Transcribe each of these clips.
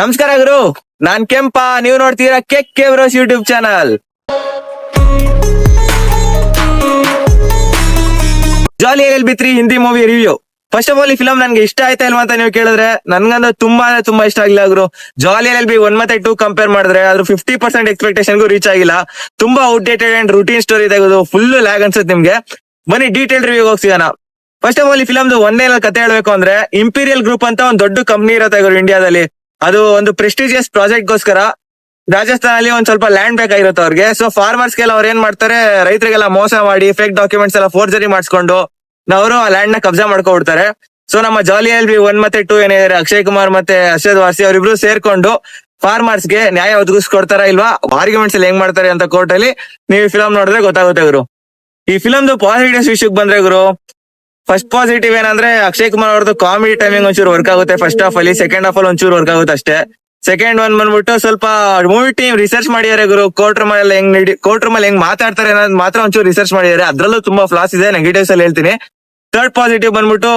ನಮಸ್ಕಾರ ಗುರು, ನಾನ್ ಕೆಂಪ, ನೀವು ನೋಡ್ತೀರಾ ಕೆಕ್ ಕೆವ್ರೋಸ್ YouTube channel Jolly L B three Hindi movie review first of all ಈ ಫಿಲಂ ನನ್ಗೆ ಇಷ್ಟ ಆಯ್ತಾ ಇಲ್ವಾ ಅಂತ ನೀವು ಕೇಳಿದ್ರೆ ನನ್ಗಂದ್ರೆ ತುಂಬಾ ತುಂಬಾ ಇಷ್ಟ ಆಗಿಲ್ಲ ಗುರು. ಜಾಲಿ ಎಲ್ ಬಿ ಒನ್ ಮತ್ತೆ ಟೂ ಕಂಪೇರ್ ಮಾಡಿದ್ರೆ ಅದ್ರ ಫಿಫ್ಟಿ ಪರ್ಸೆಂಟ್ ಎಕ್ಸ್ಪೆಕ್ಟೇಷನ್ಗೂ ರೀಚ್ ಆಗಿಲ್ಲ. ತುಂಬಾ ಔಟ್ಡೇಟೆಡ್ ಅಂಡ್ ರೂಟೀನ್ ಸ್ಟೋರಿ ಇದೆ ಫುಲ್ ಲ್ಯಾಗ್ ಅನ್ಸುತ್ತೆ ನಿಮ್ಗೆ. ಬನ್ನಿ ಡೀಟೇಲ್ ರಿವ್ಯೂ ಹೋಗ್ಸಿಗೋಣ ಫಸ್ಟ್ ಆಫ್ ಆಲ್ ಈ ಫಿಲಮ್ದು ಒಂದೇ ಕತೆ ಹೇಳ್ಬೇಕು ಅಂದ್ರೆ ಇಂಪೀರಿಯಲ್ ಗ್ರೂಪ್ ಅಂತ ಒಂದು ದೊಡ್ಡ ಕಂಪ್ನಿ ಇರತ್ತೆ ಗುರು ಇಂಡಿಯಾದಲ್ಲಿ ಅದು ಒಂದು ಪ್ರೆಸ್ಟಿಜಿಯಸ್ ಪ್ರಾಜೆಕ್ಟ್ ಗೋಸ್ಕರ ರಾಜಸ್ಥಾನಲ್ಲಿ ಒಂದ್ ಸ್ವಲ್ಪ ಲ್ಯಾಂಡ್ ಬೇಕಾಗಿರುತ್ತೆ ಅವ್ರಿಗೆ. ಸೊ ಫಾರ್ಮರ್ಸ್ಗೆಲ್ಲ ಅವ್ರು ಏನ್ ಮಾಡ್ತಾರೆ, ರೈತರಿಗೆಲ್ಲ ಮೋಸ ಮಾಡಿ ಫೇಕ್ ಡಾಕ್ಯುಮೆಂಟ್ಸ್ ಎಲ್ಲ ಫೋರ್ಜರಿ ಮಾಡಿಸ್ಕೊಂಡು ಅವರು ಆ ಲ್ಯಾಂಡ್ನ ಕಬ್ಜಾ ಮಾಡ್ಕೊಬಿಡ್ತಾರೆ. ಸೊ ನಮ್ಮ ಜಾಲಿ ಎಲ್ ಬಿ ಒನ್ ಮತ್ತೆ ಟೂ ಏನಿದ್ದಾರೆ ಅಕ್ಷಯ್ ಕುಮಾರ್ ಮತ್ತೆ ಅರ್ಷದ್ ವಾರ್ಸಿ ಅವರಿಬ್ರು ಸೇರ್ಕೊಂಡು ಫಾರ್ಮರ್ಸ್ಗೆ ನ್ಯಾಯ ಒದಗಿಸ್ಕೊಡ್ತಾರ ಇಲ್ವಾ? ಆರ್ಗ್ಯುಮೆಂಟ್ಸ್ ಹೆಂಗ್ ಮಾಡ್ತಾರೆ ಅಂತ ಕೋರ್ಟ್ ಅಲ್ಲಿ ನೀವು ಫಿಲಮ್ ನೋಡಿದ್ರೆ ಗೊತ್ತಾಗುತ್ತೆ ಗುರು. ಈ ಫಿಲಮ್ದು ಪಾಸಿಟಿವ್ಸ್ ವಿಷಯಕ್ಕೆ ಬಂದ್ರೆ ಗುರು ಫಸ್ಟ್ ಪಾಸಿಟಿವ್ ಏನಂದ್ರೆ ಅಕ್ಷಯ್ ಕುಮಾರ್ ಅವ್ರದ್ದು ಕಾಮಿಡಿ ಟೈಮಿಂಗ್ ಒಂಚೂರು ವರ್ಕ್ ಆಗುತ್ತೆ. ಫಸ್ಟ್ ಹಾಫ್ ಅಲ್ಲಿ ಸೆಕೆಂಡ್ ಹಾಫ್ ಅಲ್ಲಿ ಒಂಚೂರು ವರ್ಕ್ ಆಗುತ್ತೆ ಅಷ್ಟೇ. ಸೆಕೆಂಡ್ ಒನ್ ಬಂದ್ಬಿಟ್ಟು ಸ್ವಲ್ಪ ಮೂವಿ ಟೀಮ್ ರಿಸರ್ಚ್ ಮಾಡಿದ್ದಾರೆ ಗುರು. ಕೋರ್ಟ್ ರೂಮ್ ಅಲ್ಲಿ ಹೆಂಗ್ ನಡಿ ಕೋರ್ಟ್ ರೂಮ್ ಅಲ್ಲಿ ಹೆಂಗ್ ಮಾತಾಡ್ತಾರೆ ಅನ್ನೋದು ಮಾತ್ರ ಒಂಚೂರು ರಿಸರ್ಚ್ ಮಾಡಿದ್ದಾರೆ. ಅದ್ರಲ್ಲೂ ತುಂಬಾ ಫ್ಲಾಸ್ ಇದೆ ನೆಗೆಟಿವ್ಸ್ ಅಲ್ಲಿ ಹೇಳ್ತೀನಿ. ಥರ್ಡ್ ಪಾಸಿಟಿವ್ ಬಂದ್ಬಿಟ್ಟು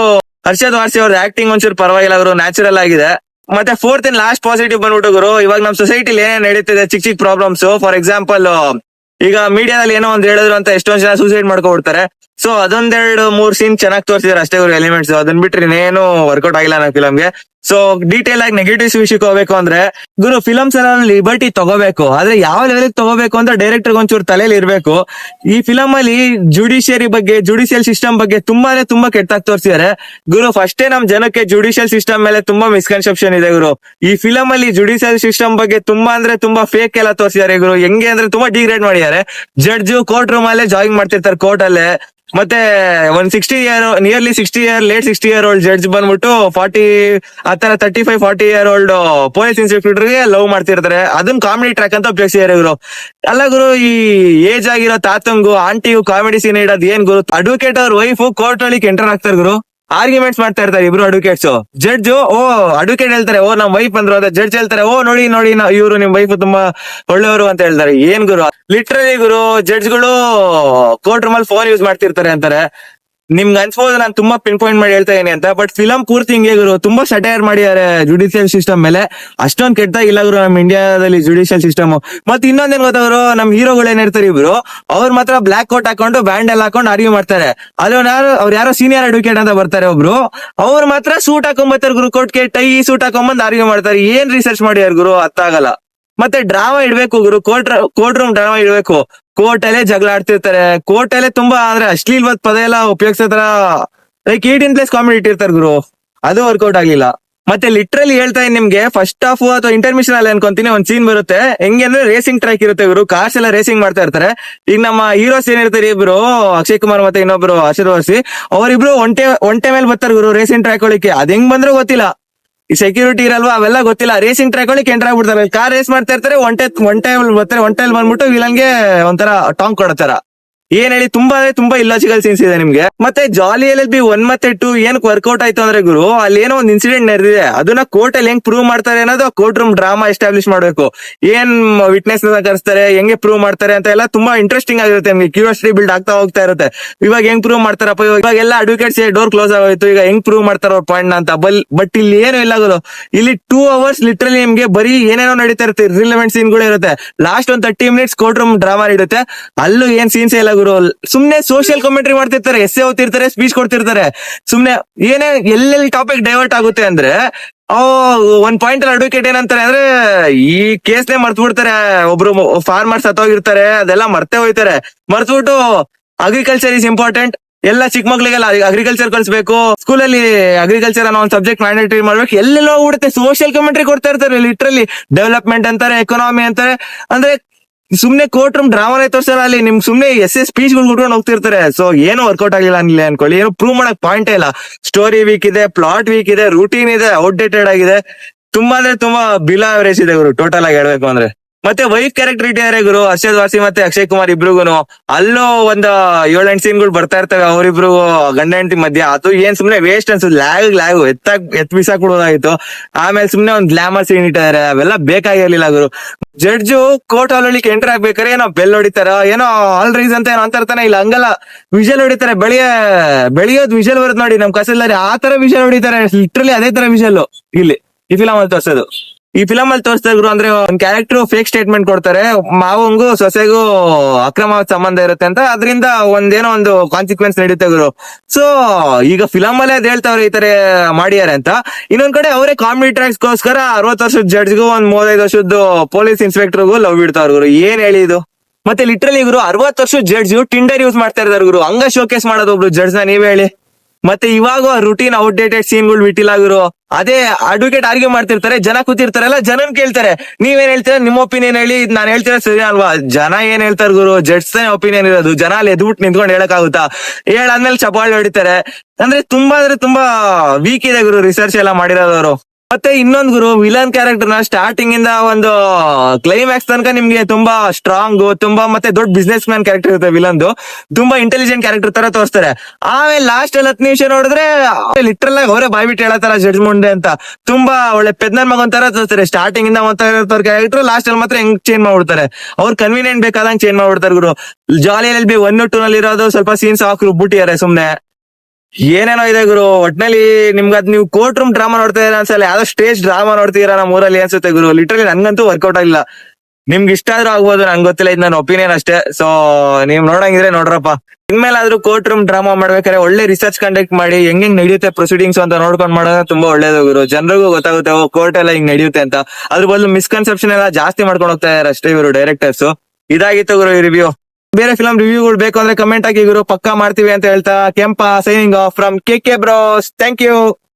ಹರ್ಷದ್ ವಾರ್ಸಿ ಅವ್ರ ಆಕ್ಟಿಂಗ್ ಒಂಚೂರು ಪರವಾಗಿಲ್ಲ ಗುರು ನ್ಯಾಚುರಲ್ ಆಗಿದೆ. ಮತ್ತೆ ಫೋರ್ತ್ ಇನ್ ಲಾಸ್ಟ್ ಪಾಸಿಟಿವ್ ಬಂದ್ಬಿಟ್ಟು ಗುರು, ಇವಾಗ ನಮ್ ಸೊಸೈಟಿಲಿ ಏನೇ ನಡೀತಿದೆ ಚಿಕ್ಕ ಚಿಕ್ಕ ಪ್ರಾಬ್ಲಮ್ಸ್ ಫಾರ್ ಎಕ್ಸಾಂಪಲ್ ಈಗ ಮೀಡಿಯಾದಲ್ಲಿ ಏನೋ ಒಂದ್ ಹೇಳಿದ್ರು ಅಂತ ಎಷ್ಟೊಂದ್ ಜನ ಸೂಸೈಡ್ ಮಾಡ್ಕೊಬಿಡ್ತಾರೆ. ಸೊ ಅದೊಂದೆರಡು ಮೂರ್ ಸೀನ್ ಚೆನ್ನಾಗಿ ತೋರಿಸಿದಾರೆ ಅಷ್ಟೇ ಗುರು ಎಲಿಮೆಂಟ್ಸ್ ಅದನ್ನ ಬಿಟ್ರೆ ಇನ್ನೇನು ವರ್ಕೌಟ್ ಆಗಿಲ್ಲ ಅನ್ನೋ ಫಿಲಮ್ಗೆ ಸೊ ಡೀಟೇಲ್ ಆಗಿ ನೆಗೆಟಿವ್ಸ್ ವಿಷಯಕ್ಕೆ ಹೋಗ್ಬೇಕು ಅಂದ್ರೆ, ಗುರು ಫಿಲಮ್ಸ್ ಲಿಬರ್ಟಿ ತಗೋಬೇಕು. ಆದ್ರೆ ಯಾವ ಲೆವೆಲ್ ತಗೋಬೇಕು ಅಂತ ಡೈರೆಕ್ಟರ್ ಒಂಚೂರು ತಲೆಯಲ್ಲಿ ಇರಬೇಕು. ಈ ಫಿಲಮ್ ಅಲ್ಲಿ ಜುಡಿಷಿಯರಿ ಬಗ್ಗೆ ಜುಡಿಷಿಯಲ್ ಸಿಸ್ಟಮ್ ಬಗ್ಗೆ ತುಂಬಾನೇ ತುಂಬಾ ಕೆಟ್ಟಾಗಿ ತೋರಿಸಿದ್ದಾರೆ ಗುರು ಫಸ್ಟೇ ನಮ್ ಜನಕ್ಕೆ ಜುಡಿಷಿಯಲ್ ಸಿಸ್ಟಮ್ ಮೇಲೆ ತುಂಬಾ ಮಿಸ್ಕನ್ಸೆಪ್ಷನ್ ಇದೆ ಗುರು. ಈ ಫಿಲಮ್ ಅಲ್ಲಿ ಜುಡಿಷಿಯಲ್ ಸಿಸ್ಟಮ್ ಬಗ್ಗೆ ತುಂಬಾ ಅಂದ್ರೆ ತುಂಬಾ ಫೇಕ್ ಎಲ್ಲ ತೋರಿಸಿದ್ದಾರೆ ಗುರು. ಹೆಂಗೆ ಅಂದ್ರೆ ತುಂಬಾ ಡಿಗ್ರೇಡ್ ಮಾಡಿದ್ದಾರೆ. ಜಡ್ಜ್ ಕೋರ್ಟ್ ರೂಮ್ ಅಲ್ಲೇ ಜಾಯಿನ್ ಮಾಡ್ತಿರ್ತಾರೆ ಕೋರ್ಟ್ ಅಲ್ಲೇ. ಮತ್ತೆ ಒಂದ್ sixty year nearly sixty year late sixty year old judge ಬಂದ್ಬಿಟ್ಟು ಫಾರ್ಟಿ ಆತರ thirty five forty year old police ಇನ್ಸ್ಪೆಕ್ಟರ್ಗೆ love ಮಾಡ್ತಿರ್ತಾರೆ. ಅದನ್ನ ಕಾಮಿಡಿ ಟ್ರ್ಯಾಕ್ ಅಂತ ಉಪಯೋಗಿಸಿದಾರೆ ಇವರು. ಅಲ್ಲ ಗುರು, ಈ ಏಜ್ ಆಗಿರೋ ತಾತಂಗು ಆಂಟಿಗೂ ಕಾಮಿಡಿ ಸೀನ್ ಇಡೋದ್ ಏನ್ ಗುರು? ಅಡ್ವೊಕೇಟ್ ಅವ್ರ ವೈಫ್ ಕೋರ್ಟ್ ಒಳಗೆ ಎಂಟರ್ ಆಗ್ತಾರೆ ಗುರು. ಆರ್ಗ್ಯುಮೆಂಟ್ಸ್ ಮಾಡ್ತಾ ಇರ್ತಾರೆ ಇಬ್ರು ಅಡ್ವೊಕೇಟ್ಸ್ ಜಡ್ಜ್ ಓ ಅಡ್ವೊಕೇಟ್ ಹೇಳ್ತಾರೆ, ಓ, ನಮ್ ವೈಫ್ ಅಂದ್ರು ಅಂತ ಜಡ್ಜ್ ಹೇಳ್ತಾರೆ, ಓ, ನೋಡಿ ನೋಡಿ ಇವರು ನಿಮ್ ವೈಫ್ ತುಂಬಾ ಒಳ್ಳೆಯವರು ಅಂತ ಹೇಳ್ತಾರೆ. ಏನ್ ಗುರು? ಲಿಟ್ರಲಿ ಗುರು ಜಡ್ಜ್ಗಳು ಕೋರ್ಟ್ ರೂಮ್ ಫೋನ್ ಯೂಸ್ ಮಾಡ್ತಿರ್ತಾರೆ ಅಂತಾರೆ. ನಿಮ್ಗೆ ಅನ್ಸ್ಬೋದು ನಾನು ತುಂಬಾ ಪಿನ್ ಪಾಯಿಂಟ್ ಮಾಡಿ ಹೇಳ್ತಾ ಇದೀನಿ ಅಂತ ಬಟ್ ಫಿಲಂ ಪೂರ್ತಿ ಹಿಂಗೆ ಗುರು. ತುಂಬಾ ಸಟೈರ್ ಮಾಡಿದ್ದಾರೆ ಜುಡಿಷಿಯಲ್ ಸಿಸ್ಟಮ್ ಮೇಲೆ. ಅಷ್ಟೊಂದ್ ಕೆಟ್ಟಾಗಿಲ್ಲ ಗುರು ನಮ್ ಇಂಡಿಯಾದಲ್ಲಿ ಜುಡಿಷಿಯಲ್ ಸಿಸ್ಟಮ್ ಮತ್ತೆ ಇನ್ನೊಂದೇನ್ ಗೊತ್ತವರು ನಮ್ ಹೀರೋಗಳು ಏನಿರ್ತಾರೆ ಇಬ್ರು, ಅವ್ರು ಮಾತ್ರ ಬ್ಲಾಕ್ ಕೋಟ್ ಹಾಕೊಂಡು ಬ್ಯಾಂಡ್ ಎಲ್ಲ ಹಾಕೊಂಡು ಆರ್ಗ್ಯೂ ಮಾಡ್ತಾರೆ. ಅಲ್ಲಿ ಯಾರು ಅವ್ರು ಯಾರೋ ಸೀನಿಯರ್ ಅಡ್ವೊಕೇಟ್ ಅಂತ ಬರ್ತಾರೆ ಒಬ್ರು. ಅವ್ರು ಮಾತ್ರ ಸೂಟ್ ಹಾಕೊಂಬತ್ತಾರೆ ಗುರು ಕೋಟ್ಗೆ ಟೈ ಸೂಟ್ ಹಾಕೊಂಬಂದ್ ಆರ್ಗ್ಯೂ ಮಾಡ್ತಾರೆ. ಏನ್ ರಿಸರ್ಚ್ ಮಾಡ್ಯಾರ ಗುರು ಅತ್ತಾಗಲ್ಲ ಮತ್ತೆ ಡ್ರಾಮಾ ಇಡ್ಬೇಕು ಗುರು ಕೋರ್ಟ್ ಕೋರ್ಟ್ ರೂಮ್ ಡ್ರಾಮಾ ಇಡ್ಬೇಕು. ಕೋರ್ಟ್ ಅಲ್ಲೇ ಜಗಳ ಆಡ್ತಿರ್ತಾರೆ. ಕೋರ್ಟ್ ಅಲ್ಲೇ ತುಂಬಾ ಆದ್ರೆ ಅಶ್ಲೀಲವಾದ ಪದ ಎಲ್ಲ ಉಪಯೋಗಿಸೋ like eight in place comedy ಇಟ್ಟಿರ್ತಾರೆ ಗುರು. ಅದು ವರ್ಕೌಟ್ ಆಗಿಲ್ಲ ಮತ್ತೆ ಲಿಟ್ರಲಿ ಹೇಳ್ತಾ ಇದ್ದೀನಿ ನಿಮ್ಗೆ ಫಸ್ಟ್ ಹಾಫ್ ಅಥವಾ ಇಂಟರ್ಮಿಷನ್ ಅಲ್ಲಿ ಅನ್ಕೊಂತೀನಿ, ಒಂದ್ ಸೀನ್ ಬರುತ್ತೆ. ಹೆಂಗೆ ಅಂದ್ರೆ ರೇಸಿಂಗ್ ಟ್ರ್ಯಾಕ್ ಇರುತ್ತೆ ಇವರು ಕಾರ್ಸ್ ಎಲ್ಲ ರೇಸಿಂಗ್ ಮಾಡ್ತಾ ಇರ್ತಾರೆ. ಈಗ ನಮ್ಮ ಹೀರೋಸ್ ಏನಿರ್ತಾರೆ ಇಬ್ರು, ಅಕ್ಷಯ್ ಕುಮಾರ್ ಮತ್ತೆ ಇನ್ನೊಬ್ರು ಆಶೀರ್ವಾಸಿ ಅವರಿಬ್ರು ಒಂಟೆ ಒಂಟೆ ಮೇಲೆ ಬರ್ತಾರೆ ಗುರು ರೇಸಿಂಗ್ ಟ್ರ್ಯಾಕ್ ಒಳಕ್ಕೆ ಅದ್ ಹೆಂಗ್ ಬಂದ್ರೆ ಗೊತ್ತಿಲ್ಲ. ಈ ಸೆಕ್ಯೂರಿಟಿ ಇರಲ್ವಾ ಅವೆಲ್ಲ ಗೊತ್ತಿಲ್ಲ ರೇಸಿಂಗ್ ಟ್ರ್ಯಾಕ್ ಒಳಗೆ ಎಂಟರ್ ಆಗ್ಬಿಡ್ತಾರೆ ಕಾರ್ ರೇಸ್ ಮಾಡ್ತಾ ಇರ್ತಾರೆ ಒಂಟೆ ಒಂಟೆ ಬರ್ತಾರೆ ಒಂಟೆಲ್ ಬಂದ್ಬಿಟ್ಟು ವಿಲನ್ಗೆ ಒಂಥರ ಟಾಂಗ್ ಕೊಡತ್ತಾರ ಏನ್ ಹೇಳಿ, ತುಂಬಾ ಅಂದ್ರೆ ತುಂಬಾ ಇಲಾಜಿಕಲ್ ಸೀನ್ಸ್ ಇದೆ ನಿಮ್ಗೆ. ಮತ್ತೆ ಜಾಲಿ ಎಲ್ ಬಿ ಒನ್ ಮತ್ತೆ ಟು ಏನಕ್ ವರ್ಕೌಟ್ ಆಯ್ತು ಅಂದ್ರೆ ಗುರು, ಅಲ್ಲಿ ಏನೋ ಒಂದ್ ಇನ್ಸಿಡೆಂಟ್ ನಡೆದಿದೆ. ಅದನ್ನ ಕೋರ್ಟ್ ಅಲ್ಲಿ ಹೆಂಗ್ ಪ್ರೂವ್ ಮಾಡ್ತಾರೆ ಅನ್ನೋದು ಕೋರ್ಟ್ ರೂಮ್ ಡ್ರಾಮಾ ಎಸ್ಟಾಬ್ಲಿಷ್ ಮಾಡ್ಬೇಕು. ಏನ್ ವಿಟ್ನೆಸ್ ಕರೆಸ್ತಾರೆ, ಹೆಂಗೆ ಪ್ರೂವ್ ಮಾಡ್ತಾರೆ ಅಂತ ಎಲ್ಲ ತುಂಬಾ ಇಂಟ್ರೆಸ್ಟಿಂಗ್ ಆಗಿರುತ್ತೆ ನಿಮ್ಗೆ. ಕ್ಯೂರಿಯಾಸಿಟಿ ಬಿಲ್ಡ್ ಆಗ್ತಾ ಹೋಗ್ತಾ ಇರುತ್ತೆ. ಇವಾಗ ಹೆಂಗ್ ಪ್ರೂವ್ ಮಾಡ್ತಾರಪ್ಪ, ಇವಾಗ ಇವಾಗ ಎಲ್ಲ ಅಡ್ವೊಕೇಟ್ಸ್ ಡೋರ್ ಕ್ಲೋಸ್ ಆಗೋಯ್ತು. ಈಗ ಹೆಂಗ್ ಪ್ರೂವ್ ಮಾಡ್ತಾರ ಅವ್ರ ಪಾಯಿಂಟ್ ಅಂತ. ಬಲ್ ಬಟ್ ಇಲ್ಲಿ ಏನು ಇಲ್ಲ ಗುರು. ಇಲ್ಲಿ ಟೂ ಅವರ್ಸ್ ಲಿಟ್ರಲಿ ನಿಮ್ಗೆ ಬರೀ ಏನೇನೋ ನಡೀತಾ ಇರುತ್ತೆ. ರಿಲೆವೆಂಟ್ ಸೀನ್ಗಳು ಇರುತ್ತೆ. ಲಾಸ್ಟ್ ಒಂದ್ thirty minutes court room drama ಇರುತ್ತೆ ಅಲ್ಲೂ ಏನ್ ಸೀನ್ಸ್ ಇಲ್ಲ ಗುರು, ಸುಮ್ನೆ ಸೋಷಿಯಲ್ ಕಾಮೆಂಟ್ರಿ ಮಾಡ್ತಿರ್ತಾರೆ ಎಸ್ಸೆ ಓದ್ತಿರ್ತಾರೆ ಸ್ಪೀಚ್ ಕೊಡ್ತಿರ್ತಾರೆ. ಸುಮ್ನೆ ಏನೇ ಎಲ್ಲೆಲ್ಲಿ ಟಾಪಿಕ್ ಡೈವರ್ಟ್ ಆಗುತ್ತೆ ಅಂದ್ರೆ ಒಂದ್ ಪಾಯಿಂಟ್ ಅಲ್ಲಿ ಅಡ್ವೊಕೇಟ್ ಏನಂತಾರೆ ಅಂದ್ರೆ, ಈ ಕೇಸ್ನೇ ಮರ್ತ್ ಬಿಡ್ತಾರೆ ಒಬ್ರು ಫಾರ್ಮರ್ಸ್ ಸತ್ತೋಗಿರ್ತಾರೆ ಅದೆಲ್ಲ ಮರ್ತೇ ಹೋಯ್ತಾರೆ. ಮರ್ತ್ಬಿಟ್ಟು ಅಗ್ರಿಕಲ್ಚರ್ ಇಸ್ ಇಂಪಾರ್ಟೆಂಟ್ ಎಲ್ಲ ಚಿಕ್ಕ ಮಕ್ಳಿಗೆಲ್ಲ ಅಗ್ರಿಕಲ್ಚರ್ ಕಲಿಸ್ಬೇಕು ಸ್ಕೂಲಲ್ಲಿ ಅಗ್ರಿಕಲ್ಚರ್ ಅನ್ನೋ ಒಂದು ಸಬ್ಜೆಕ್ಟ್ ಮ್ಯಾಂಡೇಟರಿ ಮಾಡ್ಬೇಕು. ಎಲ್ಲೆಲ್ಲ ಹೋಗ್ಬಿಡುತ್ತೆ. ಸೋಷಿಯಲ್ ಕಮೆಂಟ್ರಿ ಕೊಡ್ತಾ ಇರ್ತಾರೆ ಲಿಟ್ರಲಿ ಡೆವಲಪ್ಮೆಂಟ್ ಅಂತಾರೆ ಎಕನಾಮಿ ಅಂತಾರೆ. ಅಂದ್ರೆ ಸುಮ್ನೆ ಕೋರ್ಟ್ ರೂಮ್ ಡ್ರಾಮಾನೇ ತೋರ್ಸಲ್ಲ ಅಲ್ಲಿ, ನಿಮ್ ಸುಮ್ನೆ ಎಸ್ ಎಸ್ ಸ್ಪೀಚ್ಗಳು ಹುಡ್ಕೊಂಡು ಹೋಗ್ತಿರ್ತಾರೆ. ಸೊ ಏನು ವರ್ಕೌಟ್ ಆಗಿಲ್ಲ ಅನ್ಲಿ ಅನ್ಕೊಳ್ಳಿ. ಏನು ಪ್ರೂವ್ ಮಾಡಕ್ ಪಾಯಿಂಟ್ ಇಲ್ಲ. ಸ್ಟೋರಿ ವೀಕ್ ಇದೆ ಪ್ಲಾಟ್ ವೀಕ್ ಇದೆ ರೂಟೀನ್ ಇದೆ ಔಟ್ಡೇಟೆಡ್ ಆಗಿದೆ. ತುಂಬಾ ಅಂದ್ರೆ ತುಂಬಾ ಬಿಲಾ ಅವರೇಜ್ ಇದೆ ಗುರು. ಟೋಟಲ್ ಆಗಿ ಹೇಳ್ಬೇಕು ಅಂದ್ರೆ. ಮತ್ತೆ ವೈಫ್ ಕ್ಯಾರೆಕ್ಟರ್ ಇಟ್ಟಿದ್ದಾರೆ ಗುರು. ಅರ್ಷದ್ ವಾಸಿ ಮತ್ತೆ ಅಕ್ಷಯ್ ಕುಮಾರ್ ಇಬ್ರಿಗೂನು. ಅಲ್ಲೂ ಒಂದ್ ಏಳೆಂಟು ಸೀನ್ಗಳು ಬರ್ತಾ ಇರ್ತವೆ. ಅವರಿಬ್ರು ಗಂಡ ಹೆಂಡತಿ ಮಧ್ಯ. ಅದು ಏನ್ ಸುಮ್ನೆ ವೇಸ್ಟ್ ಅನ್ಸುತ್ತೆ. ಲ್ಯಾಗ್ ಲ್ಯಾಗ್ ಎತ್ತ ಎತ್ ಬಿಸಾಕೊಡೋದಾಗಿತ್ತು ಆಮೇಲೆ ಸುಮ್ನೆ ಒಂದ್ ಗ್ಲಾಮರ್ ಸೀನ್ ಇಟ್ಟಿದ್ದಾರೆ. ಅವೆಲ್ಲ ಬೇಕಾಗಿರ್ಲಿಲ್ಲ ಗುರು. ಜಡ್ಜು ಕೋರ್ಟ್ ಹಾಲ್ ಎಂಟರ್ ಆಗ್ಬೇಕಾರೆ ಏನೋ ಬೆಲ್ ಹೊಡಿತಾರ, ಏನೋ ಆಲ್ ರೈಸ್ ಅಂತ ಏನೋ ಅಂತಾರ್ತಾನೆ ಇಲ್ಲ. ಹಂಗಲ್ಲ. ವಿಷಲ್ ಹೊಡಿತಾರೆ. ಬೆಳಿಗ್ಗೆ ಬೆಳಿಯೋದ್ ವಿಷಲ್ ಬರುತ್ತೆ ನೋಡಿ. ನಮ್ ಕಸಲ್ಲಾರಿ ಆ ತರ ವಿಷಲ್ ಹೊಡಿತಾರೆ. ಲಿಟ್ರಲಿ ಅದೇ ತರ ವಿಷಲ್ ಇಲ್ಲಿ. ಈ ಫಿಲಮ್ ಅಲ್ಲಿ ತೋರ್ಸೋದು. ಈ ಫಿಲಮ್ ಅಲ್ಲಿ ತೋರಿಸ್ತಾ ಇದ್ರು ಅಂದ್ರೆ ಒಂದ್ ಕ್ಯಾರೆಕ್ಟರ್ ಫೇಕ್ ಸ್ಟೇಟ್ಮೆಂಟ್ ಕೊಡ್ತಾರೆ. ಮಾವಂಗೂ ಸೊಸೆಗೂ ಅಕ್ರಮ ಸಂಬಂಧ ಇರುತ್ತೆ ಅಂತ. ಅದರಿಂದ ಒಂದೇನೋ ಒಂದು ಕಾನ್ಸಿಕ್ವೆನ್ಸ್ ನಡೀತಾ ಗುರು. ಸೊ ಈಗ ಫಿಲಮ್ ಅಲ್ಲೇ ಅದ್ ಹೇಳ್ತಾವ್ರೆ ಈ ತರ ಮಾಡಿದ್ದಾರೆ ಅಂತ. ಇನ್ನೊಂದ್ ಕಡೆ ಅವರೇ ಕಾಮಿಡಿ ಟ್ರ್ಯಾಕ್ಸ್ ಗೋಸ್ಕರ ಅರವತ್ ವರ್ಷದ ಜಡ್ಜ್ಗೂ ಒಂದ್ ಮೂವತ್ತೈದು ವರ್ಷದ ಪೊಲೀಸ್ ಇನ್ಸ್ಪೆಕ್ಟರ್ಗೂ ಲವ್ ಇಡ್ತಾವ್ರ ಗುರು. ಏನ್ ಹೇಳಿ ಇದು? ಮತ್ತೆ ಲಿಟ್ರಲಿ ಗುರು ಅರವತ್ ವರ್ಷದ ಜಡ್ಜ್ ಟಿಂಡರ್ ಯೂಸ್ ಮಾಡ್ತಾ ಇದಾರೆ ಗುರು. ಹಂಗ ಶೋಕೇಸ್ ಮಾಡೋದು ಒಬ್ರು ಜಡ್ಜ್ನ, ನೀವ್ ಹೇಳಿ. ಮತ್ತೆ ಇವಾಗ ರುಟೀನ್ ಔಟ್ಡೇಟೆಡ್ ಸೀನ್ಗಳು ಗುರು ಅದೇ ಅಡ್ವೊಕೇಟ್ ಆರ್ಗ್ಯೂ ಮಾಡ್ತಿರ್ತಾರೆ, ಜನ ಕೂತಿರ್ತಾರಲ್ಲ, ಜನನ್ ಕೇಳ್ತಾರೆ. ನೀವೇನ್ ಹೇಳ್ತೀರಾ? ನಿಮ್ಮ ಒಪಿನಿಯನ್ ಹೇಳಿ ನಾನು ಹೇಳ್ತೀರಾ ಸರಿ ಅಲ್ವಾ? ಜನ ಏನ್ ಹೇಳ್ತಾರೆ ಗುರು? ಜಡ್ಸ್ ತಾನೇ ಒಪಿನಿಯನ್ ಇರೋದು. ಜನ ಅಲ್ಲಿ ಎದ್ಬಿಟ್ಟು ನಿಂತ್ಕೊಂಡು ಹೇಳಕ್ಕಾಗುತ್ತಾ? ಹೇಳಾದ್ಮೇಲೆ ಚಪಾಳಿ ಹೊಡಿತಾರೆ. ಅಂದ್ರೆ ತುಂಬಾ ಅಂದ್ರೆ ತುಂಬಾ ವೀಕ್ ಇದೆ ಗುರು ರಿಸರ್ಚ್ ಎಲ್ಲ ಮಾಡಿರೋದವರು. ಮತ್ತೆ ಇನ್ನೊಂದ್ ಗುರು ವಿಲನ್ ಕ್ಯಾರೆಕ್ಟರ್ನ ಸ್ಟಾರ್ಟಿಂಗ್ ಇಂದ ಒಂದು ಕ್ಲೈಮ್ಯಾಕ್ಸ್ ತನಕ ನಿಮ್ಗೆ ತುಂಬಾ ಸ್ಟ್ರಾಂಗ್ ತುಂಬಾ ಮತ್ತೆ ದೊಡ್ಡ ಬಿಸ್ನೆಸ್ ಮ್ಯಾನ್ ಕ್ಯಾರೆಕ್ಟರ್ ಇರುತ್ತೆ ವಿಲನ್ದು ತುಂಬಾ ಇಂಟೆಲಿಜೆಂಟ್ ಕ್ಯಾರೆಕ್ಟರ್ ತರ ತೋರಿಸ್ತಾರೆ. ಆಮೇಲೆ ಲಾಸ್ಟ್ ಅಲ್ಲಿ ಹತ್ತು ನಿಮಿಷ ನೋಡಿದ್ರೆ ಲಿಟ್ರಲ್ ಆಗಿ ಅವರೇ ಬಾಯ್ಬಿಟ್ಟು ಹೇಳತ್ತಾರ ಜಡ್ಜ್ ಮುಂದೆ ಅಂತ. ತುಂಬಾ ಒಳ್ಳೆ ಪೆದ್ನನ್ ಮಗ ತರ ತೋರಿಸ್ತಾರೆ. ಸ್ಟಾರ್ಟಿಂಗ್ ಇಂದ ಒಂಥರ ಕ್ಯಾರೆಕ್ಟರ್ ಲಾಸ್ಟ್ ಅಲ್ಲಿ ಮಾತ್ರ ಹೆಂಗ್ ಚೇಂಜ್ ಮಾಡ್ಬಿಡ್ತಾರೆ. ಅವ್ರ ಕನ್ವೀನಿಯಂಟ್ ಬೇಕಾದಂಗ್ ಚೇಂಜ್ ಮಾಡ್ಬಿಡ್ತಾರೆ ಗುರು. ಜಾಲಿಯಲ್ಲಿ ಬಿ ಒನ್ ಟೂ ನಲ್ಲಿ ಇರೋದು ಸ್ವಲ್ಪ ಸೀನ್ಸ್ ಹಾಕಿ ರುಬ್ಬಿಟ್ಟಿದ್ದಾರೆ ಸುಮ್ನೆ. ಏನೇನೋ ಇದೆ ಗುರು. ಒಟ್ನಲ್ಲಿ ನಿಮ್ಗೆ ಅದ್ ನೀವು ಕೋರ್ಟ್ ರೂಮ್ ಡ್ರಾಮಾ ನೋಡ್ತಾ ಇದ್ದೀರಾ ಅನ್ಸಲ್ಲ, ಯಾವ್ದೋ ಸ್ಟೇಜ್ ಡ್ರಾಮಾ ನೋಡ್ತೀರಾ ನಮ್ಮ ಊರಲ್ಲಿ ಅನ್ಸುತ್ತೆ ಗುರು. ಲಿಟ್ರಲಿ ನನ್ಗಂತೂ ವರ್ಕೌಟ್ ಆಗಿಲ್ಲ ನಿಮ್ಗೆ ಇಷ್ಟ ಆದ್ರೂ ಆಗ್ಬೋದು, ನಂಗೆ ಗೊತ್ತಿಲ್ಲ, ಇದು ನನ್ನ ಒಪಿನಿಯನ್ ಅಷ್ಟೇ. ಸೊ ನೀವ್ ನೋಡಂಗಿದ್ರೆ ನೋಡ್ರಪ್ಪ. ಇನ್ಮೇಲಾದ್ರೂ ಕೋರ್ಟ್ ರೂಮ್ ಡ್ರಾಮಾ ಮಾಡ್ಬೇಕಾದ್ರೆ ಒಳ್ಳೆ ರಿಸರ್ಚ್ ಕಂಡಕ್ಟ್ ಮಾಡಿ ಹೆಂಗ್ ಹೆಂಗ್ ನಡೆಯುತ್ತೆ ಪ್ರೊಸೀಡಿಂಗ್ಸ್ ಅಂತ ನೋಡ್ಕೊಂಡ್ ಮಾಡೋದು ತುಂಬಾ ಒಳ್ಳೇದು ಗುರು. ಜನರಿಗೂ ಗೊತ್ತಾಗುತ್ತೆ ಕೋರ್ಟ್ ಎಲ್ಲ ಹಿಂಗ್ ನಡೆಯುತ್ತೆ ಅಂತ. ಅದ್ರ ಬದಲು ಮಿಸ್ಕನ್ಸೆಪ್ಷನ್ ಎಲ್ಲ ಜಾಸ್ತಿ ಮಾಡ್ಕೊಂಡು ಹೋಗ್ತಾ ಇದಾರೆ ಅಷ್ಟೇ ಇವರು ಡೈರೆಕ್ಟರ್ಸ್ ಇದಾಗಿತ್ತು ಗುರು ಈ ರಿವ್ಯೂ ಬೇರೆ ಫಿಲಂ ರಿವ್ಯೂಗಳು ಬೇಕು ಅಂದ್ರೆ ಕಮೆಂಟ್ ಹಾಕಿ ಇವರು ಪಕ್ಕಾ ಮಾಡ್ತೀವಿ ಅಂತ ಹೇಳ್ತಾ, Kempa signing off from K K bros thank you